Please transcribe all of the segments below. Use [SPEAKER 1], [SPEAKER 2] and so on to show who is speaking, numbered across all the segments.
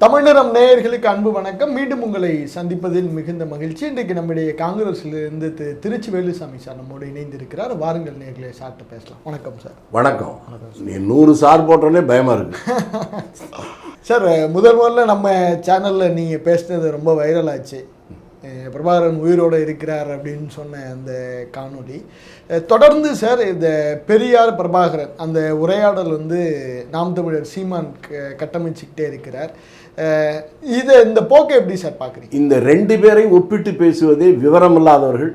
[SPEAKER 1] தமிழரம் நேயர்களுக்கு அன்பு வணக்கம். மீண்டும் உங்களை சந்திப்பதில் மிகுந்த மகிழ்ச்சி. இன்றைக்கு நம்முடைய காங்கிரஸ்லேருந்து திரு திருச்சி வேலுசாமி சார் நம்மோடு இணைந்திருக்கிறார். வாருங்கள் நேர்களை சார்ட்டு பேசலாம். வணக்கம் சார்.
[SPEAKER 2] வணக்கம். நீ நூறு சார் போட்டோன்னே பயமா இருக்கு.
[SPEAKER 1] சார் முதல் முதல்ல நம்ம சேனலில் நீங்கள் பேசுனது ரொம்ப வைரல் ஆச்சு. பிரபாகரன் உயிரோடு இருக்கிறார் அப்படின்னு சொன்ன அந்த காணொளி. அஹ் தொடர்ந்து சார் இந்த பெரியார் பிரபாகரன் அந்த உரையாடல் வந்து நாம் தமிழர் சீமான் கட்டமைச்சுக்கிட்டே இருக்கிறார். இதை இந்த போக்கை எப்படி சார் பார்க்குறீங்க?
[SPEAKER 2] இந்த ரெண்டு பேரையும் ஒப்பிட்டு பேசுவதே விவரம் இல்லாதவர்கள்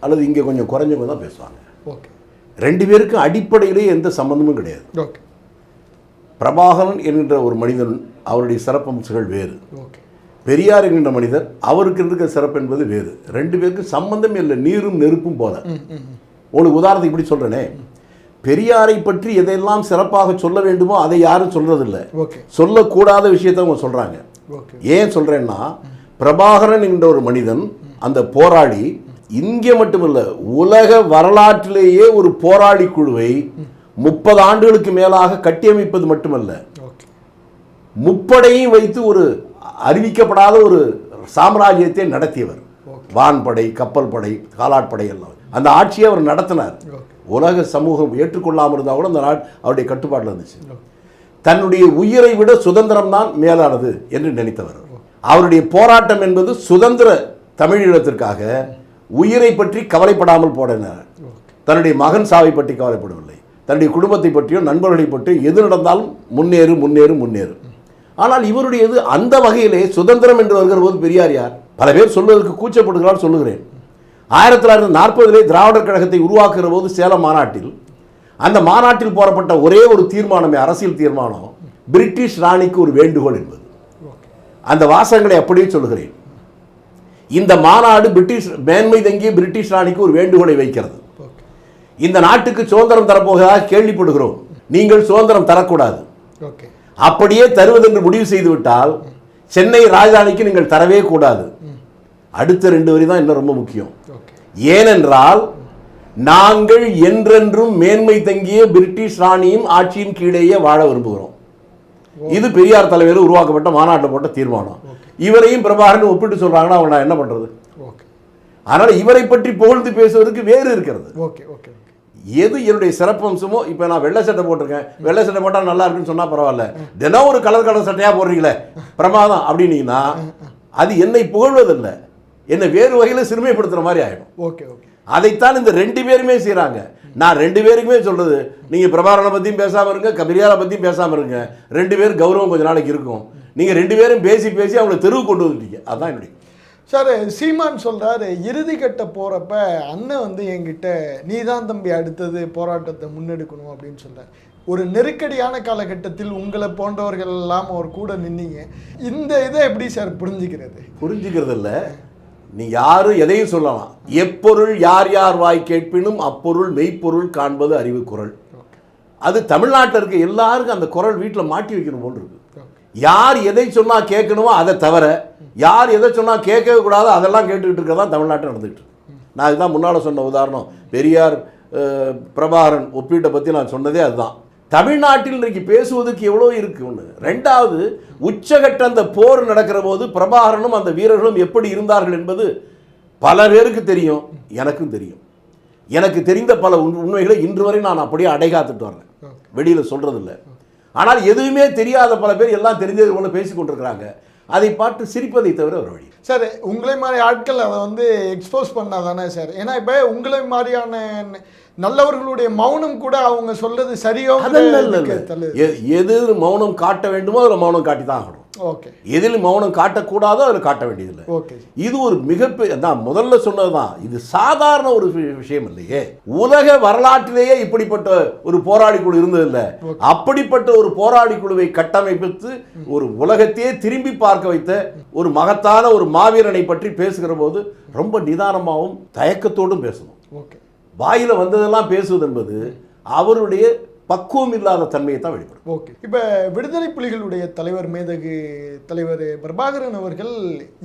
[SPEAKER 2] அல்லது இங்கே கொஞ்சம் குறைஞ்சவங்க தான் பேசுவாங்க.
[SPEAKER 1] ஓகே.
[SPEAKER 2] ரெண்டு பேருக்கும் அடிப்படையிலே எந்த சம்பந்தமும் கிடையாது.
[SPEAKER 1] ஓகே.
[SPEAKER 2] பிரபாகரன் என்கின்ற ஒரு மனிதன் அவருடைய சிறப்பம்சங்கள் வேறு.
[SPEAKER 1] ஓகே.
[SPEAKER 2] பெரியார் என்கின்ற மனிதர் அவருக்கு இருக்கிற சிறப்பு என்பது வேறு. ரெண்டு பேருக்கும் சம்பந்தமே இல்லை நீரும் நெருப்பும் போல. உங்களுக்கு உதாரணத்துக்கு இப்படி சொல்றேனே. பெரியாரை பற்றி எதையெல்லாம் சிறப்பாக சொல்ல வேண்டுமோ அதை யாரும் சொல்றதில்லை.
[SPEAKER 1] ஓகே.
[SPEAKER 2] சொல்லக்கூடாத விஷயத்தை அவங்க சொல்றாங்க. ஏன் சொல்றேன்னா பிரபாகரன் என்ற ஒரு மனிதன் அந்த போராளி இங்கே மட்டுமல்ல உலக வரலாற்றிலேயே ஒரு போராளி குழுவை முப்பது ஆண்டுகளுக்கு மேலாக கட்டியமைப்பது மட்டுமல்ல. முப்படையும் வைத்து ஒரு அறிவிக்கப்படாத ஒரு சாம்ராஜ்யத்தை நடத்தியவர். வான்படை கப்பல் படை காலாட்படை எல்லாம். அந்த ஆட்சியை அவர் நடத்தினார். உலக சமூகம் ஏற்றுக்கொள்ளாமல் இருந்தால் கூட அந்த நாடு அவருடைய கட்டுப்பாட்டில் இருந்துச்சு. தன்னுடைய உயிரை விட சுதந்திரம் தான் மேலானது என்று நினைத்தவர். அவருடைய போராட்டம் என்பது சுதந்திர தமிழீழத்திற்காக உயிரை பற்றி கவலைப்படாமல் போடினார் தன்னுடைய மகன் சாவை பற்றி கவலைப்படவில்லை. தன்னுடைய குடும்பத்தை பற்றியோ நண்பர்களை பற்றியோ எது நடந்தாலும் முன்னேறு முன்னேறு முன்னேறு. ஆனால் இவருடையது அந்த வகையிலே சுதந்திரம் என்று வருகிற போது பெரியார் யார்? பல பேர் சொல்வதற்கு கூச்சப்படுகிறார் சொல்லுகிறேன். ஆயிரத்தி தொள்ளாயிரத்தி நாற்பதிலே திராவிடர் கழகத்தை உருவாக்குகிற போது சேலம் மாநாட்டில் அந்த மாநாட்டில் போறப்பட்ட ஒரே ஒரு தீர்மானமே அரசியல் தீர்மானம் பிரிட்டிஷ் ராணிக்கு ஒரு வேண்டுகோள் என்பது. அந்த வாசகங்களை அப்படியே சொல்லுகிறேன். இந்த மாநாடு பிரிட்டிஷ் மேன்மை தங்கிய பிரிட்டிஷ் ராணிக்கு ஒரு வேண்டுகோளை வைக்கிறது. இந்த நாட்டுக்கு சுதந்திரம் தரப்போகிறதாக கேள்விப்படுகிறோம். நீங்கள் சுதந்திரம் தரக்கூடாது.
[SPEAKER 1] ஓகே.
[SPEAKER 2] அப்படியே தருவதென்று முடிவு செய்துவிட்டால் சென்னை ராஜதானிக்கு நீங்கள் தரவே கூடாது. அடுத்த ரெண்டு வரி தான் இன்னும் ரொம்ப முக்கியம். ஏனென்றால் நாங்கள் என்றென்றும் மேன்மை தங்கிய பிரிட்டிஷ் ராணியின் ஆட்சியின் கீழேயே வாழ விரும்புகிறோம். இது பெரியார் தலைமையில் உருவாக்கப்பட்ட மாநாட்டில் போட்ட தீர்மானம். இவரையும் பிரபாகரன் ஒப்பிட்டு சொல்றாங்கன்னா அவங்க நான் என்ன பண்றது? அதனால இவரை பற்றி புகழ்ந்து பேசுவதற்கு வேறு இருக்கிறது.
[SPEAKER 1] Okay okay.
[SPEAKER 2] எது என்னுடைய சிறப்பம்சமோ இப்போ நான் வெள்ளை சட்டை போட்டிருக்கேன். வெள்ளை சட்டை போட்டால் நல்லா இருக்குன்னு சொன்னால் பரவாயில்ல. தினம் ஒரு கலர் கலர் சட்டையாக போடுறீங்களே பிரமாதம் அப்படின்னீங்கன்னா அது என்னை புகழ்வதில்லை. என்னை வேறு வகையில் சிறுமைப்படுத்துகிற மாதிரி ஆகிடும்
[SPEAKER 1] ஓகே ஓகே.
[SPEAKER 2] அதைத்தான் இந்த ரெண்டு பேருமே செய்கிறாங்க நான் ரெண்டு பேருக்குமே சொல்றது நீங்க பிரபாகரனை பத்தியும் பேசாம இருங்க கபிரியாரை பத்தியும் பேசாம இருங்க. ரெண்டு பேரும் கௌரவம் கொஞ்ச நாளைக்கு இருக்கும். நீங்க ரெண்டு பேரும் பேசி பேசி அவங்கள தெருவு கொண்டு வந்துட்டீங்க. அதான் என்னுடைய
[SPEAKER 1] சார் சீமான் சொல்றாரு இறுதி கட்ட போறப்ப அண்ணன் வந்து என்கிட்ட நீ தான் தம்பி அடுத்தது போராட்டத்தை முன்னெடுக்கணும் அப்படின்னு சொல்றாரு ஒரு நெருக்கடியான காலகட்டத்தில் உங்களை போன்றவர்கள் எல்லாம் அவர் கூட நின்னீங்க. இந்த இதை எப்படி சார் புரிஞ்சுக்கிறது?
[SPEAKER 2] புரிஞ்சுக்கிறது இல்ல நீ யாரும் எதையும் சொல்லலாம். எப்பொருள் யார் யார் வாய் கேட்பினும் அப்பொருள் மெய்ப்பொருள் காண்பது அறிவு குரல். அது தமிழ்நாட்டில் இருக்க எல்லாருக்கும் அந்த குரல் வீட்டில் மாட்டி வைக்கணும் போல் இருக்கு.
[SPEAKER 1] ஓகே
[SPEAKER 2] யார் எதை சொன்னா கேட்கணுமோ அதை தவிர யார் எதை சொன்னா கேட்கவே கூடாதோ அதெல்லாம் கேட்டுக்கிட்டு இருக்கதான் தமிழ்நாட்டில் நடந்துகிட்டு. நான் இதுதான் முன்னால் சொன்ன உதாரணம். பெரியார் பிரபாகரன் ஒப்பீட்டை பற்றி நான் சொன்னதே அதுதான். தமிழ்நாட்டில் இன்றைக்கு பேசுவதற்கு எவ்வளோ இருக்கு ஒன்று ரெண்டாவது உச்சகட்ட அந்த போர் நடக்கிற போது பிரபாகரனும் அந்த வீரர்களும் எப்படி இருந்தார்கள் என்பது பல பேருக்கு தெரியும் எனக்கும் தெரியும். எனக்கு தெரிந்த பல உண்- உண்மைகளை இன்று வரை நான் அப்படியே அடைகாத்துட்டு வரேன் வெளியில் சொல்றதில்ல. ஆனால் எதுவுமே தெரியாத பல பேர் எல்லாம் தெரிஞ்சது போல பேசி கொண்டிருக்கிறாங்க. அதை பார்த்து சிரிப்பதை தவிர ஒரு வழி
[SPEAKER 1] சார் உங்களை மாதிரி ஆட்கள் அதை வந்து எக்ஸ்போஸ் பண்ணாதானே சார்? ஏன்னா இப்போ உங்களை மாதிரியான நல்லவர்களுடைய மௌனம் கூட அவங்க சொல்றது சரியோ
[SPEAKER 2] எது மௌனம் காட்ட வேண்டுமோ அதில் மௌனம் காட்டி தான் ஆகணும்.
[SPEAKER 1] ஓகே
[SPEAKER 2] எதில் மௌனம் காட்டக்கூடாதோ அதில் காட்ட வேண்டியதில்லை.
[SPEAKER 1] ஓகே
[SPEAKER 2] இது ஒரு மிகப்பெரிய நான் முதல்ல சொன்னதுதான். இது சாதாரண ஒரு விஷயம் இல்லையே. உலக வரலாற்றிலேயே இப்படிப்பட்ட ஒரு போராளி குழு இருந்ததில்லை. அப்படிப்பட்ட ஒரு போராளி குழுவை கட்டமைப்பித்து ஒரு உலகத்தையே திரும்பி பார்க்க வைத்த ஒரு மகத்தான ஒரு மாவீரனை பற்றி பேசுகிற போது ரொம்ப நிதானமாகவும் தயக்கத்தோடும் பேசணும்.
[SPEAKER 1] ஓகே
[SPEAKER 2] வாயில வந்ததெல்லாம் பேசுவது என்பது அவருடைய பக்குவம் இல்லாத தன்மையை தான் வெளிப்படும்.
[SPEAKER 1] ஓகே. இப்போ விடுதலை புலிகளுடைய தலைவர் மேதகு தலைவர் பிரபாகரன் அவர்கள்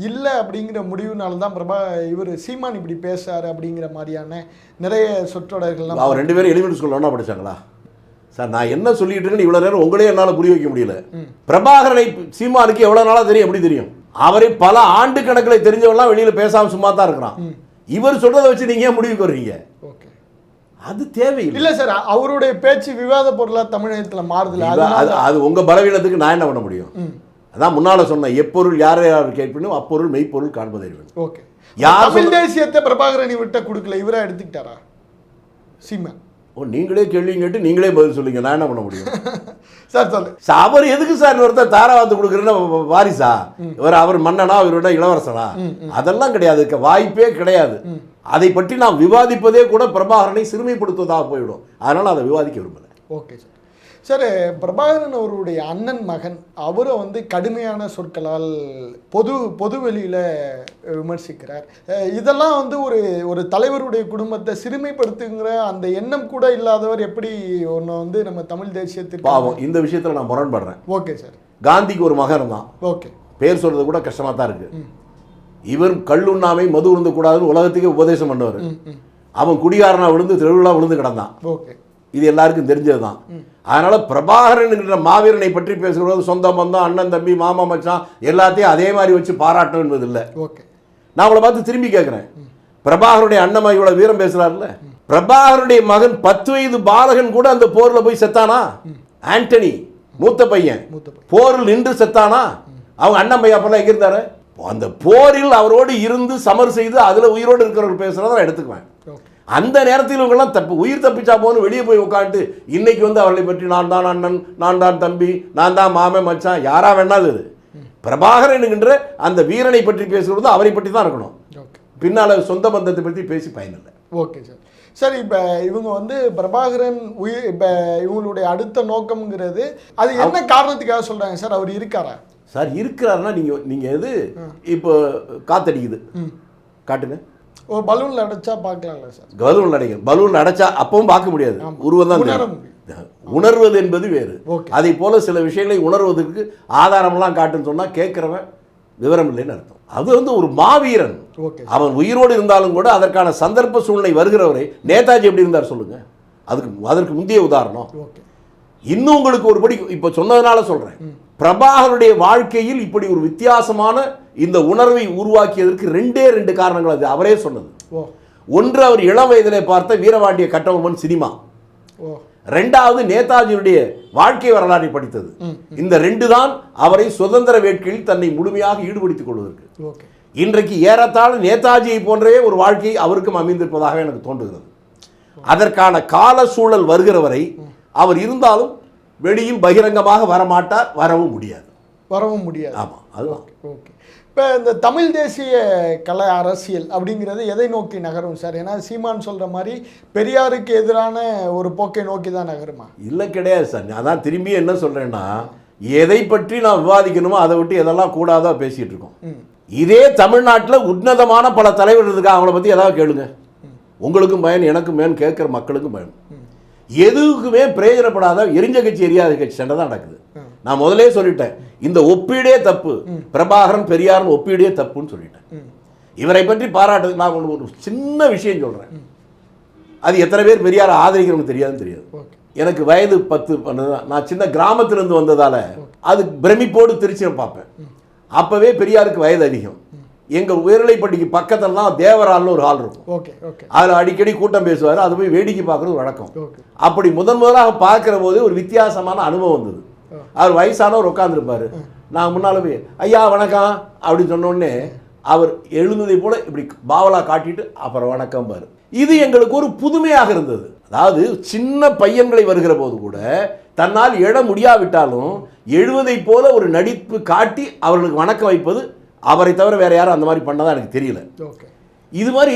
[SPEAKER 1] இல்லை அப்படிங்கிற முடிவுனால தான் பிரபா இவர் சீமான் இப்படி பேசாரு அப்படிங்கிற மாதிரியான நிறைய சொற்றொடர்கள்லாம்
[SPEAKER 2] அவர் ரெண்டு பேரும் எலிமெண்ட் ஸ்கூல் ஒன்றா படிச்சாங்களா? சார் நான் என்ன சொல்லிட்டு இருக்கேன்னு இவ்வளவு நேரம் உங்களே என்னால புரிய வைக்க முடியல. பிரபாகரனை சீமானுக்கு எவ்வளவு நாளா தெரியும் எப்படி தெரியும்? அவரை பல ஆண்டு கணக்கில் தெரிஞ்சவெல்லாம் வெளியில பேசாம சும்மா தான் இருக்கிறான் இவர் சொல்றதை வச்சு நீங்க ஏன் முடிவுக்கு வர்றீங்க? அது தேவையில்லை.
[SPEAKER 1] இல்ல சார் அவருடைய பேச்சு விவாத பொருளா தமிழகத்துல மாறுதுல.
[SPEAKER 2] இது-
[SPEAKER 1] அதனால
[SPEAKER 2] அது அது உங்க பலவீனத்துக்கு நான் என்ன பண்ண முடியும்? அதான் முன்னால சொன்னேன் எப்பொருள் யாரை யார் கேட்பினும் அப்பொருள் மெய்ப்பொருள் காண்பதை
[SPEAKER 1] ஓகே.
[SPEAKER 2] யார்
[SPEAKER 1] தமிழ் தேசியத்தை பிரபாகரனி விட்ட கொடுக்கல இவரா எடுத்துக்கிட்டாரா? சீமா.
[SPEAKER 2] ஓ நீங்களே கேள்வி கேட்டு நீங்களே பதில் சொல்லுங்க. நான் என்ன பண்ண முடியும்?
[SPEAKER 1] சார் சொல்லு.
[SPEAKER 2] அவர் எதுக்கு சார் இன்னொருத்தர் தாராவாத்து கொடுக்குறேன்னு வாரிசா? இவர் அவர் மன்னனா இவரோட இளவரசனா? அதெல்லாம் கிடையாது. வாய்ப்பே கிடையாது. அதை பற்றி நாம் விவாதிப்பதே கூட பிரபாகரனை சிறுமைப்படுத்துவதாக போயிடும் அதனால அதை விவாதிக்க விரும்பல.
[SPEAKER 1] Okay sir. சார் பிரபாகரன் அவருடைய அண்ணன் மகன் அவரை வந்து கடுமையான சொற்களால் பொது பொது வெளியில் விமர்சிக்கிறார் இதெல்லாம் வந்து ஒரு ஒரு தலைவருடைய குடும்பத்தை சிறுமைப்படுத்துங்கிற அந்த எண்ணம் கூட இல்லாதவர் எப்படி ஒன்று வந்து நம்ம தமிழ் தேசியத்திற்கு
[SPEAKER 2] பாவம் இந்த விஷயத்துல நான் முரண்படுறேன்.
[SPEAKER 1] Okay sir.
[SPEAKER 2] காந்திக்கு ஒரு மகன் தான்
[SPEAKER 1] ஓகே.
[SPEAKER 2] பேர் சொல்றது கூட கஷ்டமா தான் இருக்கு. இவர் கள்ளுண்ணாமை மது உருந்தக்கூடாதுன்னு உலகத்துக்கே உபதேசம் பண்ணவர். அவன் குடிகாரனா விழுந்து தெருவுலா விழுந்து கிடந்தான்.
[SPEAKER 1] ஓகே.
[SPEAKER 2] இது எல்லாருக்கும் தெரிஞ்சது தான் அதனால பிரபாகரன் என்கிற மாவீரனை பற்றி பேசுகிறது சொந்த பந்தம் அண்ணன் தம்பி மாமா மச்சான் எல்லாத்தையும் அதே மாதிரி வச்சு பாராட்டணும் என்பது இல்லை
[SPEAKER 1] ஓகே.
[SPEAKER 2] நான் அவளை பார்த்து திரும்பி கேட்குறேன். பிரபாகருடைய அண்ணன் இவ்வளவு வீரம் பேசுறாருல்ல? பிரபாகருடைய மகன் பத்து வயது பாலகன் கூட அந்த போர்ல போய் செத்தானா? ஆண்டனி மூத்த பையன். போரில் நின்று செத்தானா? அவங்க அண்ணன் பையன் அப்பெல்லாம் எங்க இருந்தாரு? அந்த போரில் அவரோடு இருந்து சமர் செய்து அதுல உயிரோடு இருக்கிறவர்கள் பேசுறத நான் எடுத்துக்குவேன். அந்த நேரத்தில் இவங்கெல்லாம் தப்பு. உயிர் தப்பிச்சா போன்னு வெளியே போய் உட்காந்துட்டு இன்னைக்கு வந்து அவர்களை பற்றி நான் தான் அண்ணன் நான் தான் தம்பி நான் தான் மாமன் மச்சான் யாரா வேணாது இது பிரபாகரன் என்கின்ற அந்த வீரனை பற்றி பேசுகிறது அவரை பற்றி தான் இருக்கணும். பின்னால சொந்த பந்தத்தை பற்றி பேசி பயனில்லை.
[SPEAKER 1] Okay sir. சார் இப்போ இவங்க வந்து பிரபாகரன் உயிர் இப்போ இவங்களுடைய அடுத்த நோக்கம்ங்கிறது அது என்ன காரணத்துக்காக சொல்றாங்க சார்? அவர் இருக்காரா?
[SPEAKER 2] சார் இருக்கிறாருன்னா நீங்க நீங்க எது? இப்போ காத்தடிக்குது. காட்டுங்க.
[SPEAKER 1] ஒரு பலூன்ல அடைச்சா பார்க்கலாம்ல சார்.
[SPEAKER 2] பலூன் அடைக்கும் பலூன் அடைச்சா அப்பவும் பார்க்க முடியாது. உருவம் தான். உணர்வது என்பது வேறு. அதை போல சில விஷயங்களை உணர்வதற்கு ஆதாரம்லாம் காட்டுன்னு சொன்னா கேட்கிறவன் விவரம் இல்லைன்னு அர்த்தம். அது வந்து ஒரு மாவீரன். அவன் உயிரோடு இருந்தாலும் கூட அதற்கான சந்தர்ப்ப சூழ்நிலை வருகிறவரை நேதாஜி எப்படி இருந்தார் சொல்லுங்க. அதுக்கு அதற்கு முந்தைய உதாரணம். இன்னும் உங்களுக்கு ஒருபடி இப்போ சொன்னதுனால சொல்றேன். பிரபாகருடைய வாழ்க்கையில் இப்படி ஒரு வித்தியாசமான இந்த உணர்வை உருவாக்கியதற்கு ரெண்டே ரெண்டு காரணங்கள் அது. அவரே சொன்னது. ஒன்று அவர் இளம் வயதிலே பார்த்த வீரபாண்டிய கட்டபொம்மன் சினிமா. ரெண்டாவது நேதாஜியுடைய வாழ்க்கை வரலாறை படித்தது. இந்த ரெண்டு தான் அவரை சுதந்திர வேட்கையில் தன்னை முழுமையாக ஈடுபடுத்திக் கொள்வதற்கு. இன்றைக்கு ஏறத்தாழ நேதாஜியை போன்றே ஒரு வாழ்க்கை அவருக்கும் அமைந்திருப்பதாக எனக்கு தோன்றுகிறது. அதற்கான கால சூழல் வருகிற வரை அவர் இருந்தாலும் வெளியில் பகிரங்கமாக வரமாட்டார் வரவும் முடியாது.
[SPEAKER 1] வரவும் முடியாது.
[SPEAKER 2] ஆமா அதுதான்.
[SPEAKER 1] ஓகே. இப்போ இந்த தமிழ் தேசிய கலை அரசியல் அப்படிங்கிறது எதை நோக்கி நகரும் சார்? ஏன்னா சீமான் சொல்ற மாதிரி பெரியாருக்கு எதிரான ஒரு போக்கை நோக்கி தான் நகருமா?
[SPEAKER 2] இல்லை கிடையாது சார். அதான் திரும்பி என்ன சொல்றேன்னா எதை பற்றி நான் விவாதிக்கணுமோ அதை விட்டு எதெல்லாம் கூடாதோ பேசிட்டு இருக்கோம். இதே தமிழ்நாட்டில் உன்னதமான பல தலைவர் இருக்காங்க. அவங்கள பற்றி ஏதாவது கேளுங்க. உங்களுக்கும் பயன் எனக்கும் பயன் கேட்குற மக்களுக்கும் பயன். எதுக்குமே பிரயோஜனப்படாத எரிஞ்ச கட்சி எரியாத கட்சி சண்டை தான் நடக்குது. நான் முதலே சொல்லிட்டேன் இந்த ஒப்பீடே தப்பு. பிரபாகரன் பெரியாரன் ஒப்பீடே தப்புன்னு சொல்லிட்டேன். இவரை பற்றி பாராட்டு நான் ஒரு சின்ன விஷயம் சொல்றேன். அது எத்தனை பேர் பெரியாரை ஆதரிக்கிறவங்க தெரியாதுன்னு தெரியாது. எனக்கு வயது பத்து நான் சின்ன கிராமத்திலிருந்து வந்ததால அது பிரமிப்போடு திருச்சியை பார்ப்பேன். அப்பவே பெரியாருக்கு வயது அதிகம். எங்க உயர்நிலைப்பள்ளிக்கு பக்கத்துல தான் தேவரால்னு ஒரு ஹால் இருக்கும்.
[SPEAKER 1] Okay okay.
[SPEAKER 2] அதுல அடிக்கடி கூட்டம் பேசுவார். அது போய் வேடிக்கை பார்க்கறது வழக்கம். அப்படி முதன் முதலாக பார்க்கிற போது ஒரு வித்தியாசமான அனுபவம் வந்தது. அவர் வயசானவர் உட்காந்துருப்பாரு நான் முன்னால போய் ஐயா வணக்கம். அப்படின்னு சொன்ன உடனே அவர் எழுந்ததை போல இப்படி பாவலா காட்டிட்டு அப்புறம் வணக்கம் பாரு. இது எங்களுக்கு ஒரு புதுமையாக இருந்தது. அதாவது சின்ன பையன்களை வருகிற போது கூட தன்னால் எழ முடியாவிட்டாலும் எழுவதை போல ஒரு நடிப்பு காட்டி அவர்களுக்கு வணக்கம் வைப்பது அவரை தவிர வேற யாரும் அந்த மாதிரி பண்ணதா எனக்கு தெரியல. இது மாதிரி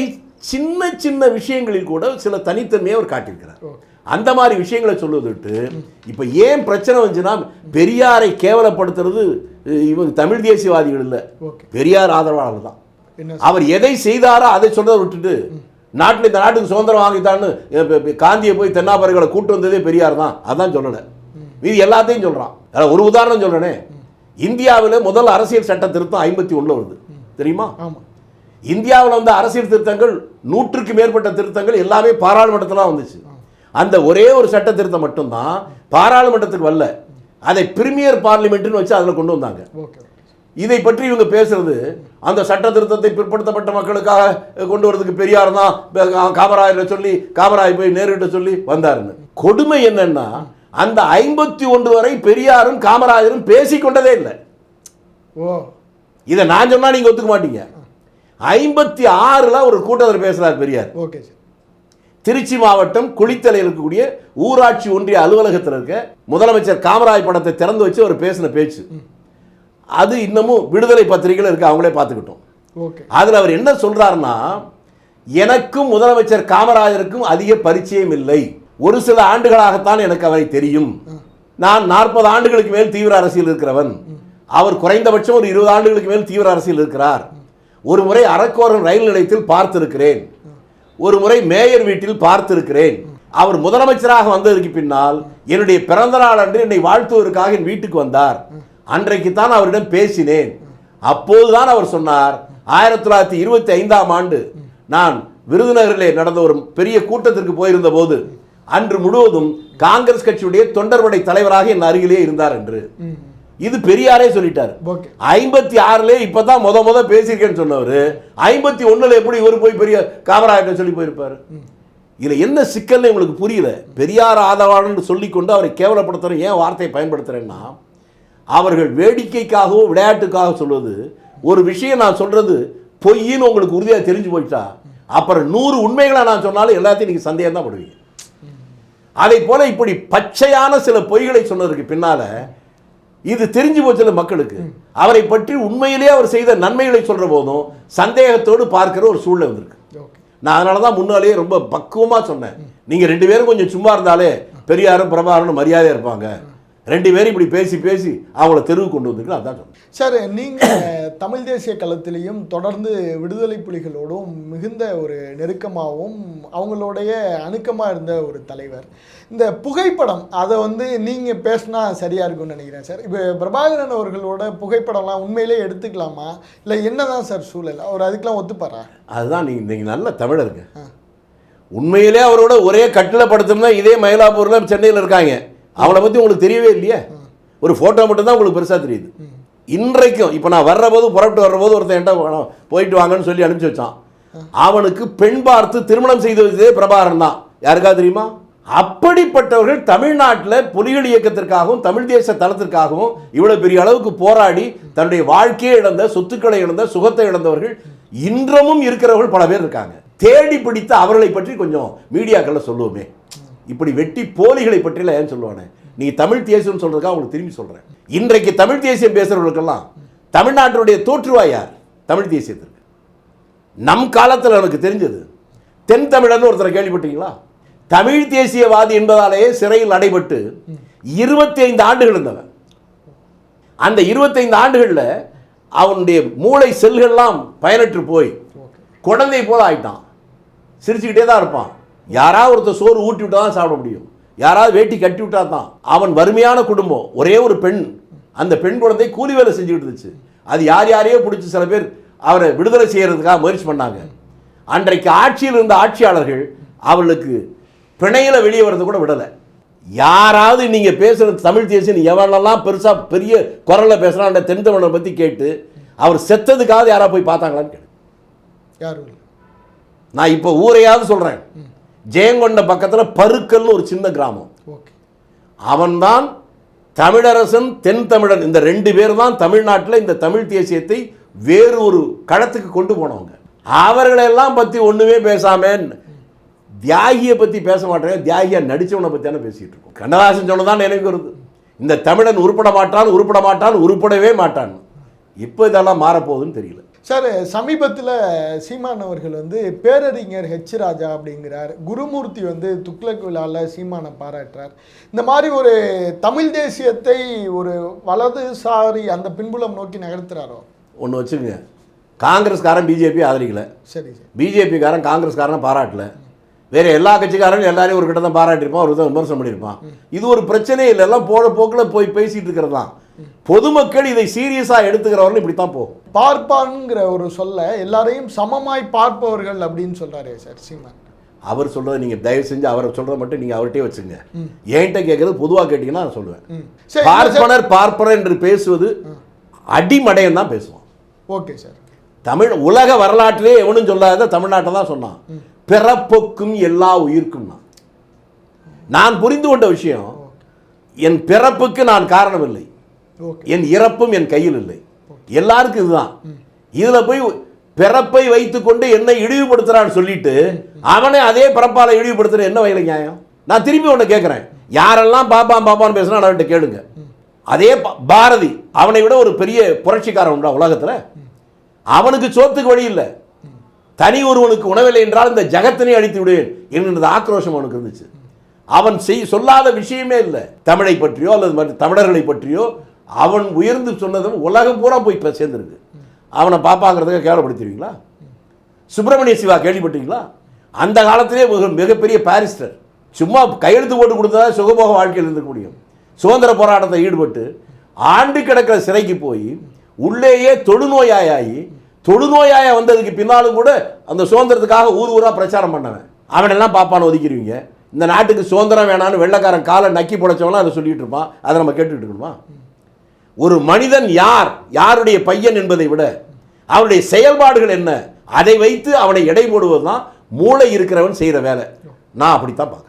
[SPEAKER 2] சின்ன சின்ன விஷயங்களில் கூட சில தனித்தன்மையை அவர் காட்டியிருக்கிறார். அந்த மாதிரி விஷயங்களை சொல்லுவது விட்டு இப்போ ஏன் பிரச்சனை வந்துச்சுன்னா பெரியாரை கேவலப்படுத்துறது இவங்க தமிழ் தேசியவாதிகள் இல்லை. பெரியார் ஆதரவாளர் தான். அவர் எதை செய்தாரோ அதை சொல்றதை விட்டுட்டு நாட்டில் இந்த நாட்டுக்கு சுதந்திரம் வாங்கித்தான்னு காந்தியை போய் தென்னாப்பிரிக்கால கூட்டு வந்ததே பெரியார் தான். அதான் சொல்லலை. இது எல்லாத்தையும் சொல்றான். அதான் ஒரு உதாரணம் சொல்றேனே. இந்தியாவில் முதல் அரசியல் சட்ட திருத்தம் ஐம்பத்தி ஒண்ணுல வருது. தெரியுமா? இந்தியாவில் வந்த அரசியல் திருத்தங்கள் நூற்றுக்கு மேற்பட்ட திருத்தங்கள் எல்லாமே பாராளுமன்றத்தில் வந்துச்சு. அந்த ஒரே ஒரு சட்ட திருத்தம் மட்டும்தான் பாராளுமன்றத்துக்கு வரல. அதை பிரீமியர் பார்லிமெண்ட்னு வச்சு அதில் கொண்டு வந்தாங்க. இதை பற்றி இவங்க பேசுறது அந்த சட்ட திருத்தத்தை பிற்படுத்தப்பட்ட மக்களுக்காக கொண்டு வரதுக்கு பெரியார் தான் காமராஜரை சொல்லி காமராஜ் போய் நேருகிட்ட சொல்லி வந்தாருன்னு. கொடுமை என்னன்னா அந்த ஐம்பத்தி ஒன்று வரை பெரியாரும் காமராஜரும் பேசிக்கொண்டதே இல்லை.
[SPEAKER 1] ஓ.
[SPEAKER 2] இதை நான் சொன்னா நீங்க ஒத்துக்க மாட்டீங்க. ஐம்பத்தி ஆறுல ஒரு கூட்டத்தில் பேசுறார் பெரியார்.
[SPEAKER 1] Okay sir.
[SPEAKER 2] திருச்சி மாவட்டம் குளித்தலையில் இருக்கக்கூடிய ஊராட்சி ஒன்றிய அலுவலகத்தில் இருக்க முதலமைச்சர் காமராஜ் படத்தை திறந்து வச்சு அவர் பேசின பேச்சு. அது இன்னமும் விடுதலை பத்திரிகையில் இருக்கு அவங்களே பார்த்துக்கிட்டோம். அதில் அவர் என்ன சொல்றாருன்னா எனக்கும் முதலமைச்சர் காமராஜருக்கும் அதிக பரிச்சயம் இல்லை. ஒரு சில ஆண்டுகளாகத்தான் எனக்கு அவரை தெரியும். நான் நாற்பது ஆண்டுகளுக்கு மேல் தீவிர அரசியல் இருக்கிறவன். அவர் குறைந்தபட்சம் ஒரு இருபது ஆண்டுகளுக்கு மேல் தீவிர அரசியல் இருக்கிறார். ஒரு முறை அரக்கோரம் ரயில் நிலையத்தில் பார்த்திருக்கிறேன். ஒரு முறை மேயர் வீட்டில் பார்த்திருக்கிறேன். அவர் முதலமைச்சராக வந்ததற்கு பின்னால் என்னுடைய பிறந்த நாள் அன்று என்னை வாழ்த்துவதற்காக என் வீட்டுக்கு வந்தார். அன்றைக்கு தான் அவரிடம் பேசினேன். அப்போதுதான் அவர் சொன்னார் ஆயிரத்தி தொள்ளாயிரத்தி இருபத்தி ஐந்தாம் ஆண்டு நான் விருதுநகரிலே நடந்த ஒரு பெரிய கூட்டத்திற்கு போயிருந்த போது அன்று முழுவதும் காங்கிரஸ் கட்சியுடைய தொண்டர்படை தலைவராக என் அருகிலே இருந்தார் என்று. இது பெரியாரே சொல்லிட்டார். ஐம்பத்தி ஆறுல இப்பதான் முத முத பேசியிருக்கேன்னு சொன்னவர். ஐம்பத்தி ஒண்ணுல எப்படி இவர் போய் பெரிய காமராஜர் சொல்லி போயிருப்பாரு? இதுல என்ன சிக்கல்னு உங்களுக்கு புரியல. பெரியார் ஆதரவாளன்னு சொல்லிக்கொண்டு அவரை கேவலப்படுத்துறேன் ஏன் வார்த்தையை பயன்படுத்துறேன்னா அவர்கள் வேடிக்கைக்காகவோ விளையாட்டுக்காக சொல்வது ஒரு விஷயம் நான் சொல்றது பொய்ன்னு உங்களுக்கு உறுதியா தெரிஞ்சு போயிட்டா அப்புறம் நூறு உண்மைகளை நான் சொன்னாலும் எல்லாத்தையும் நீங்க சந்தேகம் தான் படுவீங்க. அதை போல இப்படி பச்சையான சில பொய்களை சொன்னதற்கு பின்னால இது தெரிஞ்சு போச்சுல மக்களுக்கு. அவரை பற்றி உண்மையிலேயே அவர் செய்த நன்மைகளை சொல்ற போதும் சந்தேகத்தோடு பார்க்கிற ஒரு சூழ்நிலை வந்திருக்கு. நான் அதனால தான் முன்னாலேயே ரொம்ப பக்குவமா சொன்னேன். நீங்க ரெண்டு பேரும் கொஞ்சம் சும்மா இருந்தாலே பெரியாரும் பிரபாகரனும் மரியாதையா இருப்பாங்க. ரெண்டு பேரும் இப்படி பேசி பேசி அவங்கள தெருவுக்கு கொண்டு வந்திருக்கு அதான் சொன்னேன்
[SPEAKER 1] சார் நீங்கள் தமிழ் தேசிய களத்திலையும் தொடர்ந்து விடுதலை புலிகளோடும் மிகுந்த ஒரு நெருக்கமாகவும் அவங்களுடைய அணுக்கமாக இருந்த ஒரு தலைவர். இந்த புகைப்படம் அதை வந்து நீங்கள் பேசினா சரியாக இருக்கும்னு நினைக்கிறேன் சார். இப்போ பிரபாகரன் அவர்களோட புகைப்படம்லாம் உண்மையிலே எடுத்துக்கலாமா? இல்லை என்னதான் சார் சூழல்? அவர் அதுக்கெலாம் ஒத்துப்பாரா?
[SPEAKER 2] அதுதான் நீங்க நீங்க நல்ல தமிழருங்க. உண்மையிலே அவரோட ஒரே கட்டில் படுத்திருந்தா இதே மயிலாப்பூர்ல சென்னையில் இருக்காங்க. அவளை பத்தி உங்களுக்கு தெரியவே இல்லையே? ஒரு ஃபோட்டோ மட்டும்தான் உங்களுக்கு பெருசா தெரியுது. இன்றைக்கும் இப்போ நான் வர்றபோது புறப்பட்டு வர்றபோது ஒருத்தன் என்கிட்ட போயிட்டு வாங்கன்னு சொல்லி அனுப்பிச்சு வச்சான். அவனுக்கு பெண் பார்த்து திருமணம் செய்து வச்சதே பிரபாகரன் தான். யாருக்கா தெரியுமா? அப்படிப்பட்டவர்கள் தமிழ்நாட்டில் புலிகள் இயக்கத்திற்காகவும் தமிழ் தேச தளத்திற்காகவும் இவ்வளவு பெரிய அளவுக்கு போராடி தன்னுடைய வாழ்க்கையை இழந்த சொத்துக்களை இழந்த சுகத்தை இழந்தவர்கள் இன்றமும் இருக்கிறவர்கள் பல பேர் இருக்காங்க. தேடி பிடித்த அவர்களை பற்றி கொஞ்சம் மீடியாக்களில் சொல்லுவோமே. இப்படி வெட்டி போலிகளை பற்றிலாம் ஏன் சொல்லுவானே? நீ தமிழ் தேசியம் சொல்றதுக்காக உங்களுக்கு திரும்பி சொல்றேன். இன்றைக்கு தமிழ் தேசியம் பேசுறவர்களுக்கெல்லாம் தமிழ்நாட்டினுடைய தோற்றுவாய் யார்? தமிழ் தேசியத்திற்கு. நம் காலத்தில் எனக்கு தெரிஞ்சது தென் தமிழர்னு ஒருத்தரை கேள்விப்பட்டீங்களா தமிழ் தேசியவாதி என்பதாலேயே சிறையில் அடைபட்டு இருபத்தி ஐந்து ஆண்டுகள் இருந்தவன். அந்த இருபத்தைந்து ஆண்டுகளில் அவனுடைய மூளை செல்கள்லாம் பயனற்று போய் குழந்தை போல ஆயிட்டான். சிரிச்சுக்கிட்டே தான் இருப்பான். யாராவது ஒருத்தர் சோறு ஊட்டி விட்டா தான் சாப்பிட முடியும். யாராவது வேட்டி கட்டி விட்டா தான். அவன் வறுமையான குடும்பம். ஒரே ஒரு பெண். அந்த பெண் குழந்தை கூலி வேலை செஞ்சுக்கிட்டு இருந்துச்சு. அது யார் யாரையோ பிடிச்சி சில பேர் அவரை விடுதலை செய்யறதுக்காக முயற்சி பண்ணாங்க. அன்றைக்கு ஆட்சியில் இருந்த ஆட்சியாளர்கள் அவளுக்கு பிணையில வெளியே வரது கூட விடலை. யாராவது நீங்க பேசுறது தமிழ் தேசியம் எவனெல்லாம் பெருசா பெரிய குரல்ல பேசுறான் அந்த தென் தமிழனை பத்தி கேட்டு அவர் செத்ததுக்காவது யாரா போய் பார்த்தாங்களான்னு கேளு.
[SPEAKER 1] யாரும்
[SPEAKER 2] நான் இப்போ ஊரையாவது சொல்றேன். ஜெயங்கொண்ட பக்கத்துல பருக்கல்னு ஒரு சின்ன கிராமம்.
[SPEAKER 1] ஓகே.
[SPEAKER 2] அவன்தான் தமிழரசன் தென் தமிழன் இந்த ரெண்டு பேர் தான் தமிழ்நாட்டில் இந்த தமிழ் தேசியத்தை வேறு ஒரு களத்துக்கு கொண்டு போனவங்க. அவர்களெல்லாம் பத்தி ஒண்ணுமே பேசாம தியாகியை பத்தி பேச மாட்டேன். தியாகியா நடிச்சவனை பத்தி தானே பேசிட்டு இருக்கோம். கண்ணதாசன் சொன்னதான் நினைவு வருது. இந்த தமிழன் உருப்பட மாட்டான் உருப்பட மாட்டான் உருப்படவே மாட்டான். இப்போ இதெல்லாம் மாறப்போகுதுன்னு தெரியல.
[SPEAKER 1] சார் சமீபத்தில் சீமான் அவர்கள் வந்து பேரறிஞர் ஹெச் ராஜா அப்படிங்கிறார். குருமூர்த்தி வந்து துக்ளக் விழாவில் சீமானை பாராட்டுறார். இந்த மாதிரி ஒரு தமிழ் தேசியத்தை ஒரு வலதுசாரி அந்த பின்புலம் நோக்கி நகர்த்துறாரோ?
[SPEAKER 2] ஒன்று வச்சுக்கோங்க. காங்கிரஸ்காரன் பிஜேபி ஆதரிக்கல.
[SPEAKER 1] சரி சார்.
[SPEAKER 2] பிஜேபிக்காரன் காங்கிரஸ்காரன் பாராட்டல. வேற எல்லா கட்சிக்காரனும் எல்லாரையும் ஒரு கிட்ட தான் பாராட்டியிருப்பான் ஒரு விதம் விமர்சனம் பண்ணியிருப்பான். இது ஒரு பிரச்சனையே இல்லை. எல்லாம் போன போக்கில் போய் பேசிட்டு இருக்கிறது தான். பொதுமக்கள் இதை சீரியஸாக எடுத்துக்கிறவர்கள் இப்படி தான் போகும்.
[SPEAKER 1] பார்ப்பான்ங்கிற ஒரு சொல்ல எல்லாரையும் சமமாய் பார்ப்பவர்கள் அப்படின்னு சொல்றாரே சார் சீமான்.
[SPEAKER 2] அவர் சொல்றதை நீங்க தயவு செஞ்சு அவரை சொல்றதை மட்டும் நீங்க அவர்கிட்டயே வச்சுங்க. என்கிட்ட கேட்கறது பொதுவா கேட்டீங்கன்னா நான் சொல்லுவேன். பார்ப்பனர் பார்ப்பனர் என்று பேசுவது அடிமடையம் தான் பேசுவோம்
[SPEAKER 1] ஓகே சார்.
[SPEAKER 2] தமிழ் உலக வரலாற்றிலே எவனும் சொல்லாத தமிழ்நாட்டை தான் சொன்னான். பிறப்புக்கும் எல்லா உயிர்க்கும் நான். புரிந்து கொண்ட விஷயம் என் பிறப்புக்கு நான் காரணம் இல்லை என் இறப்பும் என் கையில் இல்லை. எல்லாருக்கும் இதுதான். இதுல போய் பிறப்பை வைத்துக்கொண்டு என்னை இழிவுபடுத்துறான்னு சொல்லிட்டு அவனை அதே பிறப்பால இழிவுபடுத்துற என்ன வகையில நியாயம்? நான் திரும்பி ஒன்று கேட்குறேன் யாரெல்லாம் பாப்பான் பாப்பான்னு பேசுனா அவன்கிட்ட கேளுங்க. அதே பா- பாரதி அவனை விட ஒரு பெரிய புரட்சிக்காரன் உண்டா உலகத்துல? அவனுக்கு சோத்துக்கு வழி இல்லை. தனி ஒருவனுக்கு உணவில்லை என்றால் இந்த ஜகத்தினை அழித்து விடுவேன் என்கிற ஆக்ரோஷம் அவனுக்கு இருந்துச்சு. அவன் செய் சொல்லாத விஷயமே இல்லை. தமிழை பற்றியோ அல்லது மற்ற தமிழர்களை பற்றியோ அவன் உயர்ந்து சொன்னதும் உலகம் பூரா போய் இப்போ சேர்ந்துருக்கு. அவனை பாப்பாங்கிறதுக்கு கேவலப்படுத்திடுவீங்களா? சுப்பிரமணிய சிவா கேள்விப்பட்டீங்களா அந்த காலத்திலே மிகப்பெரிய பாரிஸ்டர். சும்மா கையெழுத்து போட்டு கொடுத்தா சுகபோக வாழ்க்கையில் இருந்துக்க முடியும் சுதந்திர போராட்டத்தை ஈடுபட்டு ஆண்டு கிடக்கிற சிறைக்கு போய் உள்ளேயே தொழுநோயாயாகி தொழுநோயாய வந்ததுக்கு பின்னாலும் கூட அந்த சுதந்திரத்துக்காக ஊர் ஊராக பிரச்சாரம் பண்ணவன். அவனெல்லாம் பாப்பான்னு ஒதுக்கிடுவீங்க. இந்த நாட்டுக்கு சுதந்திரம் வேணான்னு வெள்ளைக்காரன் காலை நக்கி புடைச்சவனா அதை சொல்லிட்டு இருப்பான். அதை நம்ம கேட்டுட்டு இருக்கணுமா? ஒரு மனிதன் யார்? யாருடைய பையன் என்பதை விட அவருடைய செயல்பாடுகள் என்ன? அதை வைத்து அவனை எடை போடுவதுதான் மூளை இருக்கிறவன் செய்யற வேலை. நான் அப்படித்தான் பார்க்குறேன்.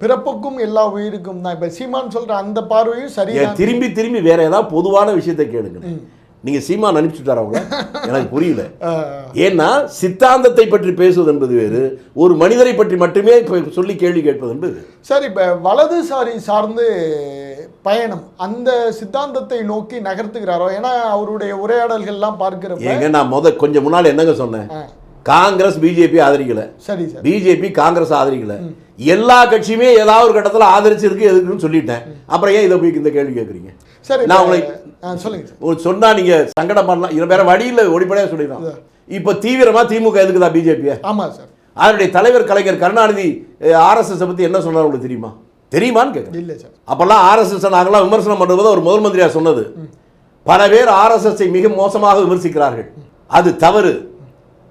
[SPEAKER 1] பிறப்புக்கும் எல்லா உயிருக்கும் தான். இப்ப சீமான் சொல்ற அந்த பார்வையும் சரிதான்.
[SPEAKER 2] திரும்பி திரும்பி வேற ஏதாவது பொதுவான விஷயத்தை கேளுங்க நீங்க சீமான் அனுப்பிச்சுட்டார் அவங்க எனக்கு புரியல. ஏன்னா சித்தாந்தத்தை பற்றி பேசுவது என்பது வேறு ஒரு மனிதரை பற்றி மட்டுமே இப்ப சொல்லி கேள்வி கேட்பது என்பது.
[SPEAKER 1] சரி இப்ப வலதுசாரி சார்ந்து பயணம். அந்த சித்தாந்தத்தை நோக்கி நகர்த்துகிறாரோ? ஏன்னா அவருடைய உரையாடல்கள்லாம் பார்க்கிறப்ப
[SPEAKER 2] ஏங்க நான் முத கொஞ்சம் முன்னால் என்னங்க சொன்னேன்? காங்கிரஸ் பிஜேபி ஆதரிக்கல.
[SPEAKER 1] சரி சார்.
[SPEAKER 2] பிஜேபி காங்கிரஸ் ஆதரிக்கல. எல்லா கட்சியுமே ஏதாவது ஒரு கட்டத்தில் ஆதரிச்சிருக்கு எதுக்குன்னு சொல்லிட்டேன். அப்புறம் ஏன் இதை போய் இந்த கேள்வி கேட்குறீங்க
[SPEAKER 1] சரி
[SPEAKER 2] நான் உங்களை-
[SPEAKER 1] சொல்லுங்க
[SPEAKER 2] ஒரு சொன்னா நீங்க சங்கடம் பண்ணலாம். இது வேற வழி இல்லை ஒளிப்படையா சொல்லிடுறோம் இப்போ தீவிரமா திமுக எதுக்குதா பிஜேபியை?
[SPEAKER 1] ஆமா சார்.
[SPEAKER 2] அதனுடைய தலைவர் கலைஞர் கருணாநிதி ஆர்எஸ்எஸ் பத்தி என்ன சொன்னார் உங்களுக்கு தெரியுமா? தெரியுமான்னு கேட்குறேன்.
[SPEAKER 1] இல்ல சார்.
[SPEAKER 2] அப்பெல்லாம் ஆர்எஸ்எஸ் நாங்களாம் விமர்சனம் பண்ணும்போது ஒரு முதல் மந்திரியா சொன்னது பல பேர் ஆர்எஸ்எஸ்ஸை மிக மோசமாக விமர்சிக்கிறார்கள். அது தவறு.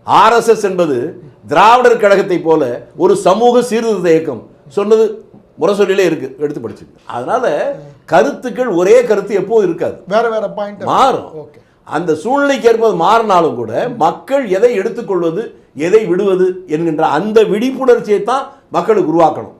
[SPEAKER 2] ஆர்எஸ்எஸ் என்பது திராவிடர் கழகத்தை போல ஒரு சமூக சீர்திருத்த இயக்கம் சொன்னது முரசொலியிலே இருக்கு எடுத்து படிச்சுங்க. அதனால கருத்துக்கள் ஒரே கருத்து எப்போதும் இருக்காது.
[SPEAKER 1] வேற வேற பாயிண்ட்
[SPEAKER 2] மாறும். அந்த சூழ்நிலைக்கு ஏற்பது மாறினாலும் கூட மக்கள் எதை எடுத்துக்கொள்வது எதை விடுவது என்கின்ற அந்த விழிப்புணர்ச்சியை தான் மக்களுக்கு உருவாக்கணும்.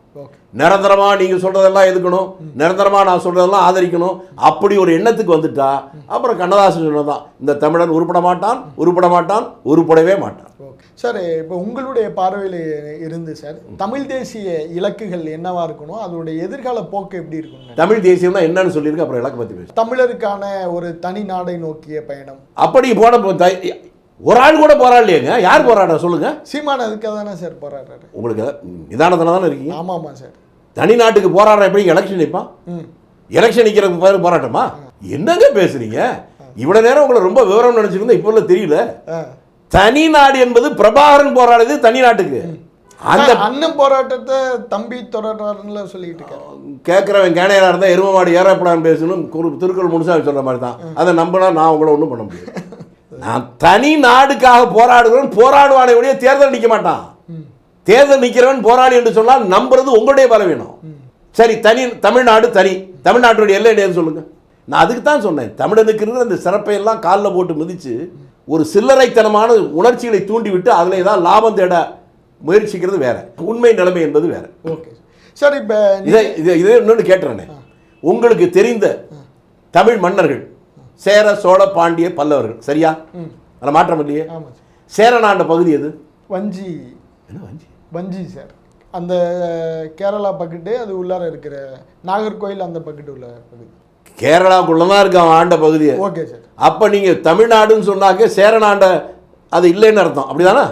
[SPEAKER 1] ஓகே
[SPEAKER 2] நிரந்தரமா நீங்க சொல்றதெல்லாம் எதுக்கணும்? நிரந்தரமா நான் சொல்றதெல்லாம் ஆதரிக்கணும். அப்படி ஒரு எண்ணத்துக்கு வந்துட்டா அப்புறம் கண்ணதாசன் சொன்னதான் இந்த தமிழன் உருப்பட மாட்டான் உருப்பட மாட்டான் உருப்படவே மாட்டான்.
[SPEAKER 1] ஓகே. சார் இப்போ உங்களுடைய பார்வையில் இருந்து சார் தமிழ் தேசிய இலக்குகள் என்னவா இருக்கணும்? அதோடைய எதிர்கால போக்கு எப்படி இருக்கணும்
[SPEAKER 2] தமிழ் தேசியம்னா என்னன்னு சொல்லியிருக்கு அப்புறம் இலக்கு பத்தி பேசு
[SPEAKER 1] தமிழருக்கான ஒரு தனி நாடை நோக்கிய பயணம்.
[SPEAKER 2] அப்படி போன ஒரு ஆள் கூட போராடலையேங்க யார் போராடுற சொல்லுங்க.
[SPEAKER 1] சீமான் அதுக்காக தானே சார் போராடுறாரு
[SPEAKER 2] உங்களுக்கு நிதானத்தில் தானே இருக்கீங்க?
[SPEAKER 1] ஆமா ஆமா சார்.
[SPEAKER 2] தனி நாட்டுக்கு போராடுற எப்படி எலெக்ஷன் நிற்பான் எலெக்ஷன் நிற்கிறதுக்கு பேர் போராட்டமா? என்னங்க பேசுறீங்க? இவ்வளவு நேரம் உங்களை ரொம்ப விவரம் நினைச்சிருந்தா இப்போ எல்லாம் தெரியல. தனி நாடு என்பது பிரபாகரன் போராடுது தனி நாட்டுக்கு. அந்த
[SPEAKER 1] அண்ணன் போராட்டத்தை தம்பி தொடர்றாருன்னு சொல்லிட்டு
[SPEAKER 2] கேட்குறவன் கேனையா இருந்தால் எரும மாடு ஏறப்படான்னு பேசணும் குரு திருக்குறள் முழுசா சொல்ற மாதிரி தான். அதை நம்பினா நான் உங்களை ஒன்றும் பண்ண முடியாது. நான் தனி நாடுக்காக போராடுகிறவன் போராடுவானே ஒழிய தேர்தல் நிற்க மாட்டான். தேர்தல் நிற்கிறவன் போராளி என்று சொன்னால் நம்புறது உங்களுடைய பலவீனம் சரி தனி தமிழ்நாடு தனி. தமிழ்நாட்டுடைய எல்லை நேரம் சொல்லுங்க. நான் அதுக்கு தான் சொன்னேன். தமிழனுக்கு இருக்கிற அந்த சிறப்பை எல்லாம் காலில் போட்டு மிதிச்சு ஒரு சில்லறைத்தனமான உணர்ச்சிகளை தூண்டிவிட்டு அதில் ஏதாவது லாபம் தேட முயற்சிக்கிறது வேற. உண்மை நிலைமை என்பது வேற.
[SPEAKER 1] Okay sir. இப்போ
[SPEAKER 2] இதை இதை இதை இன்னொன்று கேட்டுறேனே. உங்களுக்கு தெரிந்த தமிழ் மன்னர்கள் சேர சோழ பாண்டிய பல்லவர்கள். சரியா? அதில் மாற்றம் இல்லையே?
[SPEAKER 1] ஆமாம் சார்.
[SPEAKER 2] சேரநாண்ட பகுதி எது?
[SPEAKER 1] வஞ்சி.
[SPEAKER 2] என்ன வஞ்சி?
[SPEAKER 1] வஞ்சி சார். அந்த கேரளா பக்கெட்டு அது உள்ளார இருக்கிற நாகர்கோயில் அந்த பக்கெட்டு உள்ள பகுதி.
[SPEAKER 2] கேரளாக்குள்ள தான் இருக்கு அவன் ஆண்ட பகுதியை
[SPEAKER 1] ஓகே சார்.
[SPEAKER 2] அப்ப நீங்க தமிழ்நாடுன்னு சொன்னாக்க சேரநாண்ட அது இல்லைன்னு அர்த்தம். அப்படிதானா.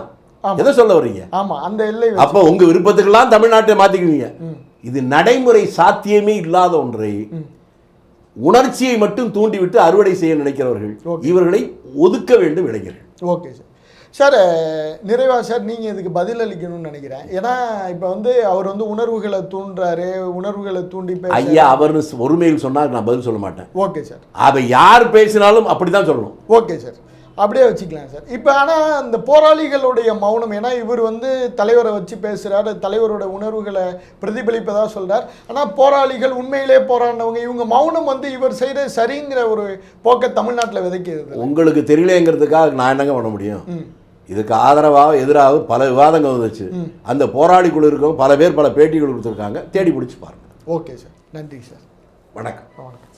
[SPEAKER 2] எதை சொல்ல வர்றீங்க?
[SPEAKER 1] ஆமா அந்த எல்லை வச்சு-
[SPEAKER 2] அப்ப உங்க விருப்பத்துக்கெல்லாம் தமிழ்நாட்டை மாத்திக்குவீங்க.
[SPEAKER 1] ம்.
[SPEAKER 2] இது நடைமுறை சாத்தியமே இல்லாத ஒன்றை உணர்ச்சியை மட்டும் தூண்டிவிட்டு அறுவடை செய்ய நினைக்கிறவர்கள். இவர்களை ஒதுக்க வேண்டும் இளைஞர்கள்.
[SPEAKER 1] Okay sir. சார் நிறைவா சார் நீங்கள் இதுக்கு பதில் அளிக்கணும்னு நினைக்கிறேன். ஏன்னா இப்போ வந்து அவர் வந்து உணர்வுகளை தூண்டுறாரு உணர்வுகளை தூண்டி
[SPEAKER 2] ஐயா அவர்னு ஒருமையில் சொன்னா நான் பதில் சொல்ல மாட்டேன்.
[SPEAKER 1] Okay sir.
[SPEAKER 2] அதை யார் பேசினாலும் அப்படிதான் சொல்லணும்.
[SPEAKER 1] Okay sir. அப்படியே வச்சுக்கலாம் சார். இப்போ ஆனால் இந்த போராளிகளுடைய மௌனம் ஏன்னா இவர் வந்து தலைவரை வச்சு பேசுகிறார் தலைவரோட உணர்வுகளை பிரதிபலிப்பதா சொல்றார். ஆனால் போராளிகள் உண்மையிலே போராடினவங்க இவங்க மௌனம் வந்து இவர் செய்கிறது சரிங்கிற ஒரு போக்கை தமிழ்நாட்டில் விதைக்கிறது
[SPEAKER 2] உங்களுக்கு தெரியலேங்கிறதுக்காக நான் என்னங்க பண்ண முடியும்? இதுக்கு ஆதரவாக எதிராக பல விவாதங்கள் வந்துச்சு. அந்த போராளி குழு இருக்கவங்க பல பேர் பல பேட்டிகள் கொடுத்துருக்காங்க. தேடி பிடிச்சி பாருங்க.
[SPEAKER 1] Okay sir. நன்றி சார்.
[SPEAKER 2] வணக்கம்.
[SPEAKER 1] வணக்கம்.